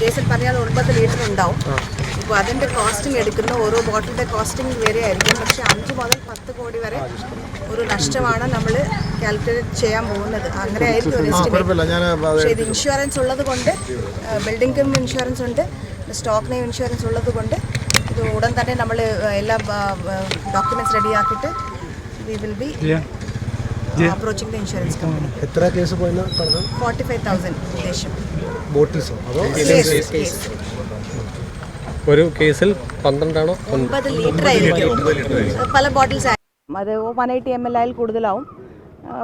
കേസിൽ പറഞ്ഞാൽ ഒൻപത് ലിറ്റർ ഉണ്ടാവും. അപ്പോൾ അതിന്റെ കോസ്റ്റിംഗ് എടുക്കുന്ന. ഓരോ ബോട്ടിലിന്റെ കോസ്റ്റിംഗ് വരെ ആയിരിക്കും. പക്ഷേ അഞ്ച് മുതൽ പത്ത് കോടി വരെ ഒരു നഷ്ടമാണ് നമ്മൾ കാൽക്കുലേറ്റ് ചെയ്യാൻ പോകുന്നത്. അങ്ങനെ ആയിരിക്കും ഒരു പക്ഷേ ഇത് ഇൻഷുറൻസ് ഉള്ളത് കൊണ്ട് ബിൽഡിംഗ് കം ഇൻഷുറൻസ് ഉണ്ട് സ്റ്റോക്ക് നെയിം ഇൻഷുറൻസ് ഉള്ളത് കൊണ്ട് ഇത് ഉടൻ തന്നെ നമ്മൾ എല്ലാ ഡോക്യുമെന്റ്സ് റെഡിയാക്കിയിട്ട് we will be approaching the insurance company എത്ര കേസ് പോയെന്ന് പറഞ്ഞു ഫോർട്ടി ഫൈവ് തൗസൻഡ് ഉദ്ദേശം. ബോട്ടിൽസോ അതോ. ഒരു കേസിൽ പന്ത്രണ്ടാണോ? ഒൻപത് ലിറ്റർ ആയിരിക്കും. പല ബോട്ടിൽസ് അത് വൺ എയ്റ്റി എം എൽ ആയാൽ കൂടുതലാവും.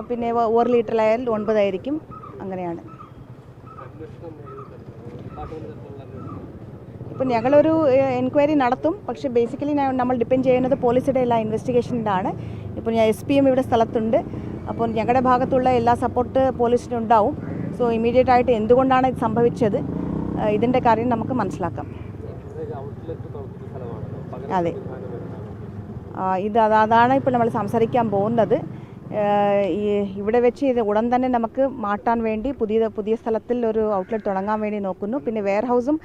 പിന്നെ ഒരു ലിറ്ററിലായാൽ ഒൻപതായിരിക്കും അങ്ങനെയാണ്. ഇപ്പം ഞങ്ങളൊരു എൻക്വയറി നടത്തും. പക്ഷേ ബേസിക്കലി നമ്മൾ ഡിപ്പെൻഡ് ചെയ്യുന്നത് പോലീസിന്റെ എല്ലാ ഇൻവെസ്റ്റിഗേഷനിലാണ് ഇപ്പോൾ ഞാൻ എസ് പിയും എം ഇവിടെ സ്ഥലത്തുണ്ട്. അപ്പോൾ ഞങ്ങളുടെ ഭാഗത്തുള്ള എല്ലാ സപ്പോർട്ട് പോലീസിനുണ്ടാവും സോ ഇമ്മീഡിയറ്റ് ആയിട്ട് എന്തുകൊണ്ടാണ് ഇത് സംഭവിച്ചത്? ഇതിന്റെ കാര്യം നമുക്ക് മനസ്സിലാക്കാം. അതെ. ഇത് അതാണ് ഇപ്പോൾ നമ്മൾ സംസാരിക്കാൻ പോകുന്നത്. ഈ ഇവിടെ വെച്ച് ഇത് ഉടൻ തന്നെ നമുക്ക് മാറ്റാൻ വേണ്ടി പുതിയ പുതിയ സ്ഥലത്തിൽ ഒരു ഔട്ട്ലെറ്റ് തുടങ്ങാൻ വേണ്ടി നോക്കുന്നു. പിന്നെ വെയർ ഹൗസും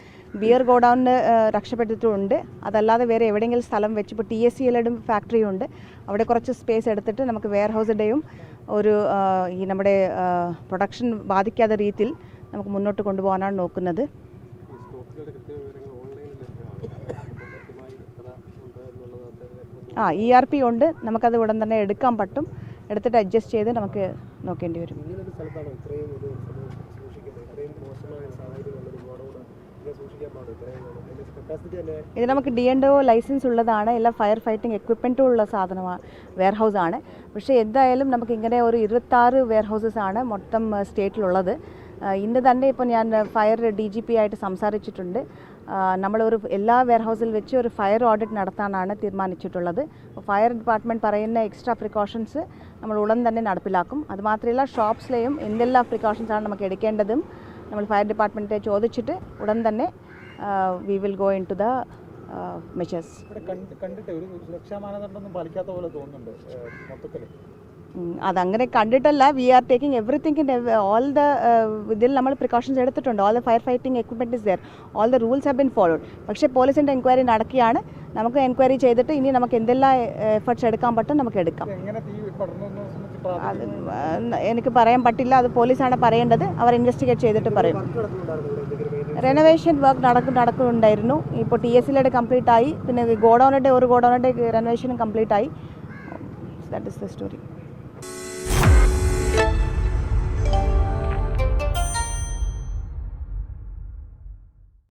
ബിയർ ഗോഡൗണിന് രക്ഷപ്പെട്ടിട്ടുണ്ട്. അതല്ലാതെ വേറെ എവിടെയെങ്കിലും സ്ഥലം വെച്ച് ഇപ്പോൾ ടി എസ് സി എല്ലും ഫാക്ടറി ഉണ്ട്. അവിടെ കുറച്ച് സ്പേസ് എടുത്തിട്ട് നമുക്ക് വെയർ ഹൗസിന്റെയും ഒരു ഈ നമ്മുടെ പ്രൊഡക്ഷൻ ബാധിക്കാത്ത രീതിയിൽ നമുക്ക് മുന്നോട്ട് കൊണ്ടുപോകാനാണ് നോക്കുന്നത്. ആ ഇ ആർ പി ഉണ്ട്. നമുക്കത് ഉടൻ തന്നെ എടുക്കാൻ പറ്റും. എടുത്തിട്ട് അഡ്ജസ്റ്റ് ചെയ്ത് നമുക്ക് നോക്കേണ്ടി വരും. ഇത് നമുക്ക് ഡി എൻ ഒ ലൈസൻസ് ഉള്ളതാണ് എല്ലാം ഫയർ ഫൈറ്റിംഗ് എക്വിപ്മെന്റും ഉള്ള സാധനമാണ് വെയർ ഹൗസ് ആണ്. പക്ഷേ എന്തായാലും നമുക്ക് ഇങ്ങനെ ഒരു ഇരുപത്താറ് വെയർഹൗസസ് ആണ് മൊത്തം സ്റ്റേറ്റിലുള്ളത് ഇന്ന് തന്നെ ഇപ്പോൾ ഞാൻ ഫയർ ഡി ജി പി ആയിട്ട് സംസാരിച്ചിട്ടുണ്ട്. നമ്മളൊരു എല്ലാ വെയർ ഹൗസിൽ വെച്ച് ഒരു ഫയർ ഓഡിറ്റ് നടത്താനാണ് തീരുമാനിച്ചിട്ടുള്ളത്. ഫയർ ഡിപ്പാർട്ട്മെന്റ് പറയുന്ന എക്സ്ട്രാ പ്രിക്കോഷൻസ് നമ്മൾ ഉടൻ തന്നെ നടപ്പിലാക്കും. അതുമാത്രമല്ല ഷോപ്സിലെയും എന്തെല്ലാം പ്രിക്കോഷൻസ് ആണ് നമുക്ക് എടുക്കേണ്ടതും നമ്മൾ ഫയർ ഡിപ്പാർട്ട്മെന്റെ ചോദിച്ചിട്ട് ഉടൻ തന്നെ we will go in to the measures കണ്ടിട്ട് ഒരു സുരക്ഷാ മാനദണ്ഡമൊന്നും പാലിക്കാത്ത പോലെ തോന്നുന്നുണ്ട് മൊത്തത്തിൽ അതങ്ങനെ കണ്ടിട്ടല്ല. We are taking everything in all the ഇതിൽ നമ്മൾ പ്രിക്കോഷൻസ് എടുത്തിട്ടുണ്ട്. All the fire fighting equipment is there all the rules have been followed പക്ഷേ പോലീസിന്റെ എൻക്വയറി നടക്കുകയാണ്. നമുക്ക് എൻക്വയറി ചെയ്തിട്ട് ഇനി നമുക്ക് എന്തെല്ലാം എഫേർട്സ് എടുക്കാൻ പറ്റും നമുക്ക് എടുക്കാം. എനിക്ക് പറയാൻ പറ്റില്ല. അത് പോലീസാണ് പറയേണ്ടത്. അവർ ഇൻവെസ്റ്റിഗേറ്റ് ചെയ്തിട്ട് പറയും. റെനോവേഷൻ വർക്ക് നടക്കും നടക്കുന്നുണ്ടായിരുന്നു. ഇപ്പോൾ ടി എസ് സിയുടെ കംപ്ലീറ്റ് ആയി. പിന്നെ ഗോഡൗണിന്റെ ഒരു ഗോഡൗണിന്റെ റെനോവേഷനും കംപ്ലീറ്റ് ആയി. That is the story